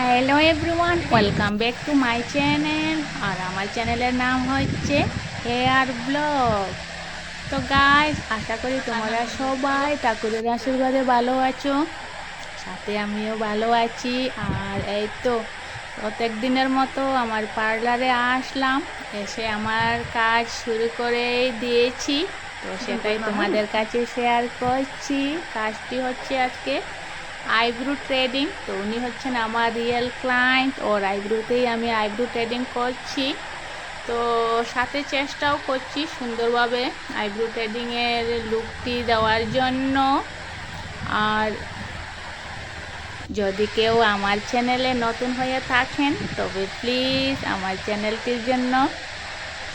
Hello everyone welcome back to my channel আর আমার চ্যানেলের নাম হচ্ছে হেয়ার ব্লগ তো গাইস আশা করি তোমরা সবাই ঠাকুরের আশীর্বাদে ভালো আছো, সাথে আমিও ভালো আছি। আর এই তো প্রত্যেক দিনের মতো আমার পার্লারে আসলাম, এসে আমার কাজ শুরু করে দিয়েছি। তো সেটাই তোমাদের কাছে শেয়ার করছি। কাজটি হচ্ছে আজকে আইব্রু ট্রেডিং, তো উনি হচ্ছেন আমার রিয়েল ক্লায়েন্ট ওর আইব্রুতেই আমি আইব্রু ট্রেডিং করছি। তো সাথে চেষ্টাও করছি সুন্দরভাবে আইব্রু ট্রেডিংয়ের লুকটি দেওয়ার জন্য। আর যদি কেউ আমার চ্যানেলে নতুন হয়ে থাকেন, তবে প্লিজ আমার চ্যানেলটির জন্য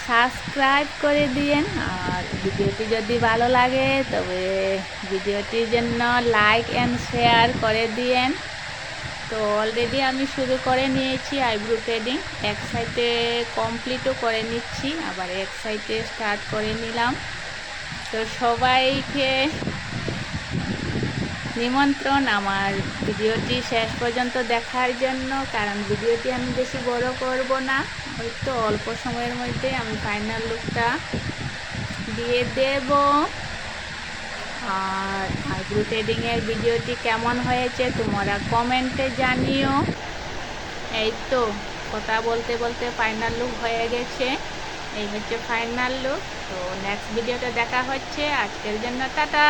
সাবস্ক্রাইব করে দিয়েন আর ভিডিওটি যদি ভালো লাগে, তবে ভিডিওটির জন্য লাইক অ্যান্ড শেয়ার করে দিয়েন। তো অলরেডি আমি শুরু করে নিয়েছি আইব্রো থ্রেডিং। এক সাইডে কমপ্লিটও করে নিচ্ছি, আবার এক সাইডে স্টার্ট করে নিলাম। তো সবাইকে নিমন্ত্রণ আমার ভিডিওটি শেষ পর্যন্ত দেখার জন্য, কারণ ভিডিওটি আমি বেশি বড় করব না। ওই তো অল্প সময়ের মধ্যে আমি ফাইনাল লুকটা দিয়ে দেব। আর আইব্রো ট্রেডিংয়ের ভিডিওটি কেমন হয়েছে তোমরা কমেন্টে জানিও। এই তো, কথা বলতে বলতে ফাইনাল লুক হয়ে গেছে। এই হচ্ছে ফাইনাল লুক তো নেক্সট ভিডিওতে দেখা হচ্ছে। আজকের জন্য টাটা!